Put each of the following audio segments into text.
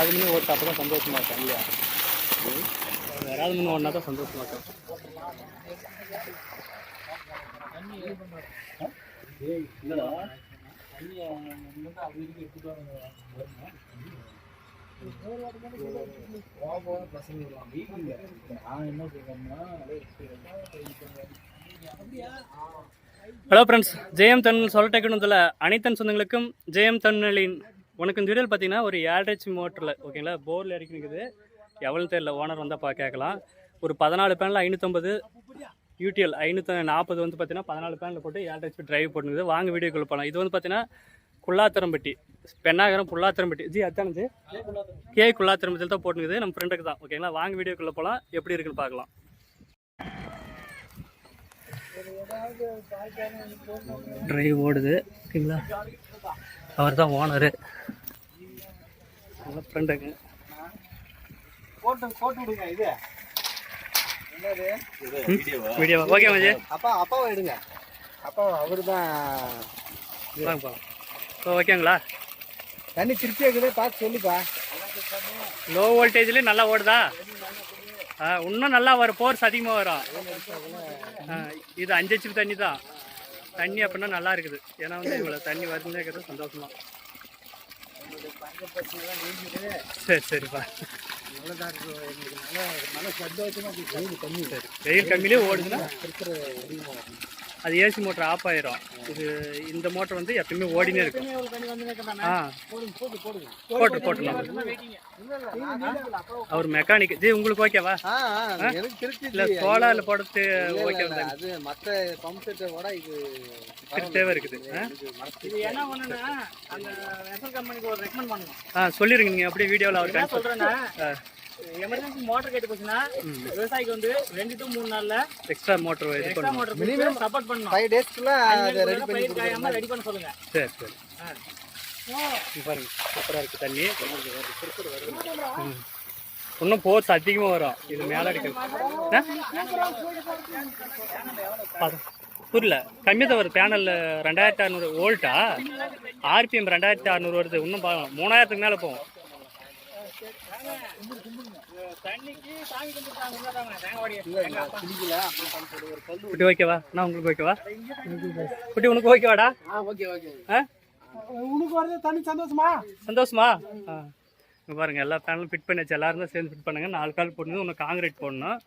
யாராவது மீன் ஓட்டு அப்போ தான் சந்தோஷமா இருக்கும் இல்லையா? யாராவது மீன் ஓடினா தான் சந்தோஷமா இருக்கும் ஹலோ ஃப்ரெண்ட்ஸ் ஜெயம் தன் சொல்லட்டேக்கணும்ல அனைத்தன் சொந்தங்களுக்கும் ஜெயம் தன்னலின் உனக்கு இந்த வீடியோவில் பார்த்தீங்கன்னா ஒரு ஏழ்ரேஜ் மோட்டரில் ஓகேங்களா போரில் இறக்கி நிற்குது எவ்வளோ தெரியல ஓனர் வந்தால் பா கேட்கலாம். ஒரு பதினாலு பேனில் ஐநூற்றம்பது யூடிஎல் ஐநூற்றி நாற்பது வந்து பார்த்தீங்கன்னா பதினாலு பேனில் போட்டு ஏழ்ரேஜ் டிரைவ் பண்ணுது வாங்க வீடியோக்குள்ள போகலாம் இது வந்து பார்த்தீங்கன்னா குள்ளாத்தரம்பட்டி பெண்ணாகரம் புல்லாத்தரம்பட்டி ஜி அதானே கே குள்ளாத்தரம்பட்டியில் தான் போட்டுங்குது நம்ம ஃப்ரெண்டுக்கு தான் ஓகேங்களா வாங்க வீடியோக்குள்ளே போகலாம் எப்படி இருக்குன்னு பார்க்கலாம். ட்ரைவ் ஓடுது ஓகேங்களா அவர் தான் ஓனரு நல்ல ஃப்ரெண்டுங்க போட்டு போட்டு விடுங்க இது. என்னது? வீடியோ ஓகே மஜி அப்பா அப்பாவை எடுங்க. அப்பா அவரு தான் ஓகேங்களா தண்ணி திருப்தி இருக்குது பார்த்து சொல்லுப்பா. லோ வோல்டேஜ்லேயும் நல்லா ஓடுதா? ஆ இன்னும் நல்லா வரும் ஃபோர்ஸ் அதிகமாக வரும். இது அஞ்சு ஹெச்பி தண்ணி தான் தண்ணி அப்படின்னா நல்லா இருக்குது. ஏன்னா வந்து இவ்வளோ தண்ணி வருதுன்னே இருக்கிறது சந்தோஷமா சரி சரிப்பா வெயில் கம்மியிலே ஓடுதுன்னா? அது ஏசி மோட்டர் ஆஃப் ஆயிரும். இது இந்த மோட்டர் வந்து எப்பயுமே ஓடினே இருக்கும். ஆ. போட்டு அவர் மெக்கானிக் ஜி உங்களுக்கு ஓகேவா இல்லை சோலாரில் போடுறது ஓகே அது மற்ற பம்ப் செட்டை விட இது தேவை இருக்குது. ஆ? இது மனசு இது என்ன பண்ணுன்னா அந்த வெசல் கம்பெனிக்கு ஒரு ரெக்கமெண்ட் பண்ணணும் ஆ சொல்லிருங்க நீங்கள் அப்படியே வீடியோவில் அவர் ஆ. எமர்ஜென்சி மோட்டர் கேட்டு போச்சுன்னா விவசாயிக்கு வந்து ரெண்டு டு மூணு நாள்ல எக்ஸ்ட்ரா மோட்டர் இது எக்ஸ்ட்ரா மோட்டர் மினிமம் சப்போர்ட் பண்ணணும். ஃபைவ் டேஸ்க்குள்ள அதை ரெடி பண்ணி பயிர் காயாம ரெடி பண்ண சொல்லுங்க. சரி சரி. பாருங்க சூப்பராக இருக்குது தண்ணி. ம். இன்னும் போர்ஸ் அதிகமாக வரும். இது மேலே அடிக்கிறது. புரியல. கம்மியாக தான் வருது. பேனலில் ரெண்டாயிரத்தி அறநூறு வோல்ட்டா ஆர்பிஎம் ரெண்டாயிரத்தி அறநூறு வருது. இன்னும் பார்க்கலாம் மூணாயிரத்துக்கு மேலே போகும். குட்டி ஓகேவா நான் உங்களுக்கு ஓகேவா குட்டி உனக்கு ஓகேவாடா ஓகே ஓகே ஆ? உனக்கு வரது தண்ணி சந்தோஷமா? சந்தோஷமா ஆ. பாருங்கள் பாருங்க எல்லா பேனலும் ஃபிட் பண்ணியாச்சு. எல்லாரும் தான் சேர்ந்து ஃபிட் பண்ணுங்க. நாலு கால் போடணும். ஒன்று காங்கிரீட் போடணும்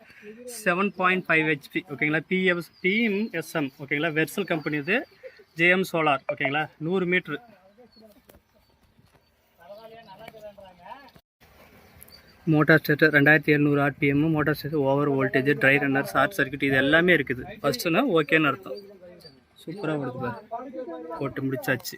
செவன் பாயிண்ட் ஃபைவ் ஹெச்பி ஓகேங்களா பிஎஸ் டிஎம்எஸ்எம் ஓகேங்களா வெர்சல் கம்பெனி இது. ஜேஎம் சோலார் ஓகேங்களா நூறு மீட்ரு மோட்டார் ஸ்டேட்டர் ரெண்டாயிரத்தி எழுநூறு RPM motor stator over voltage dry runner short circuit இது எல்லாமே இருக்குது. ஃபஸ்ட்டுனா ஓகேன்னு அர்த்தம். சூப்பராக ஓடுது பாரு. போட்டு முடிச்சாச்சு.